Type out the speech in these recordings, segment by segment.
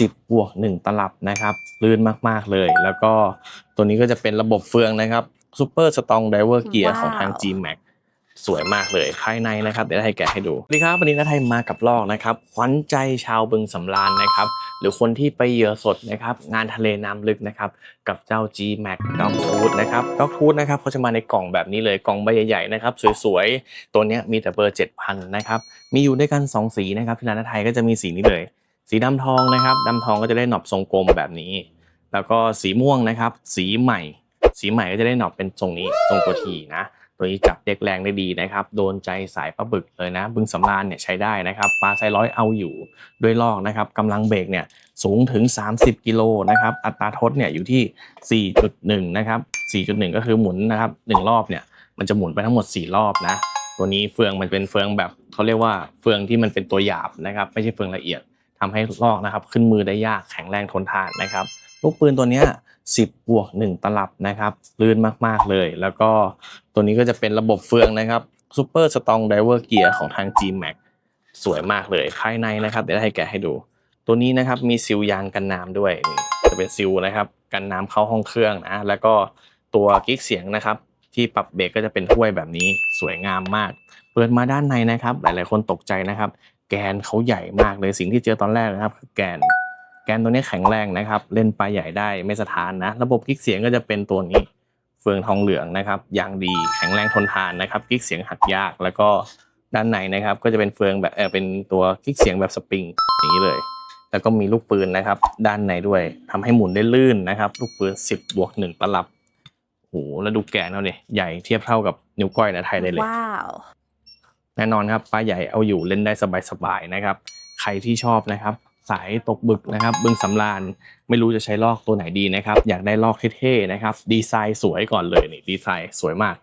10 บวก 1 ตลับนะครับลื่นมากๆเลย แล้วก็ตัวนี้ก็จะเป็นระบบเฟืองนะครับ Super Strong Diver Gear ว้าวของทาง G-Max สวยมากเลยภายในนะครับ เดี๋ยวให้แกะให้ดูสวัสดีครับวันนี้นาไทยมากับลอกนะครับขวัญใจชาวบึงสำราญนะครับ หรือคนที่ไปเหยื่อสดนะครับ งานทะเลน้ำลึกนะครับ กับเจ้า G-Max Dog Tooth นะครับ Dog Tooth นะครับเขาจะมาในกล่องแบบนี้เลยกล่องใบใหญ่ๆนะครับ สวยๆ ตัวเนี้ยมีแต่เบอร์ 7,000 นะครับ มีอยู่ด้วยกัน 2 สีนะครับที่ร้านนาไทยก็จะมีสีนี้เลย สีดำทองนะครับดำทองก็จะได้หนอบทรงกลมแบบนี้ แล้วก็สีม่วงนะครับ สีใหม่ สีใหม่ก็จะได้หนอบเป็นทรงนี้ทรงตัวทีนะตัวนี้จับเด็กแรงได้ดีนะครับ โดนใจสายปลาบึกเลยนะ บึงสำราญเนี่ยใช้ได้นะครับปลาไซร้อยเอาอยู่ด้วยลอกนะครับกำลังเบรกเนี่ยสูงถึง 30 กิโลนะครับ อัตราทดเนี่ยอยู่ที่ 4.1 นะครับ 4.1 ก็คือหมุนนะครับหนึ่งรอบเนี่ยมันจะหมุนไปทั้งหมด 4 รอบนะ ตัวนี้เฟืองมันเป็นเฟืองแบบเขาเรียกว่าเฟืองที่มันเป็นตัวหยาบนะครับ ไม่ใช่เฟืองละเอียด ทำให้ลอกนะครับ ขึ้นมือได้ยากแข็งแรงทนทานนะครับ ลูกปืนตัวนี้10บวก1ตลับนะครับลื่นมากๆเลย แล้วก็ตัวนี้ก็จะเป็นระบบเฟืองนะครับ Super Strong Diver Gear ของทาง G-Max สวยมากเลยภายในนะครับเดี๋ยวให้แกะให้ดู ตัวนี้นะครับมีซิลยางกันน้ำด้วยนี่จะเป็นซิลนะครับกันน้ำเข้าห้องเครื่องนะแล้วก็ตัวกิ๊กเสียงนะครับ ที่ปรับเบรกก็จะเป็นถ้วยแบบนี้สวยงามมาก เปิดมาด้านในนะครับ หลายๆคนตกใจนะครับ แกนเขาใหญ่มากเลยสิ่งที่เจอตอนแรกนะครับคือแกนแกนตัวนี้แข็งแรงนะครับ เล่นปลาใหญ่ได้ไม่สะท้านนะ ระบบกิ๊กเสียงก็จะเป็นตัวนี้เฟืองทองเหลืองนะครับยางดีแข็งแรงทนทานนะครับกิ๊กเสียงหักยากแล้วก็ด้านในนะครับ ก็จะเป็นเฟืองแบบเออเป็นตัวกิ๊กเสียงแบบสปริงอย่างนี้เลย แล้วก็มีลูกปืนนะครับ ด้านในด้วยทำให้หมุนได้ลื่นนะครับ ลูกปืน 10บวก1ตลับโอ้โหแล้วดูแกนเขาเนี่ยใหญ่เทียบเท่ากับนิ้วก้อยนะไทยได้เลยว้าว แน่นอนครับปลาใหญ่เอาอยู่เล่นได้สบายๆนะครับ ใครที่ชอบนะครับ สายตกบึกนะครับบึงสำราญไม่รู้จะใช้ลอกตัวไหนดีนะครับ อยากได้ลอกเท่ๆนะครับ ดีไซน์สวยก่อนเลยนี่ดีไซน์สวยมาก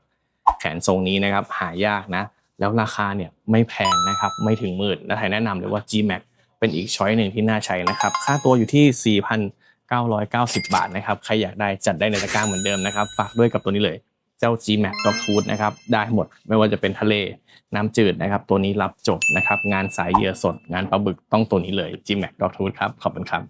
แขนทรงนี้นะครับ หายากนะ แล้วราคาเนี่ยไม่แพงนะครับ ไม่ถึงหมื่นและไทยแนะนำเลยว่า G-Max เป็นอีกช้อยหนึ่งที่น่าใช้นะครับ ค่าตัวอยู่ที่ 4,990 บาทนะครับ ใครอยากได้จัดได้ในตะกร้าเหมือนเดิมนะครับ ฝากด้วยกับตัวนี้เลย เจ้า G-Max Dog Food นะครับได้หมดไม่ว่าจะเป็นทะเลน้ำจืดนะครับ ตัวนี้รับจบนะครับ งานสายเหยื่อสด งานปลาบึกต้องตัวนี้เลย G-Max Dog Food ครับ ขอบคุณครับ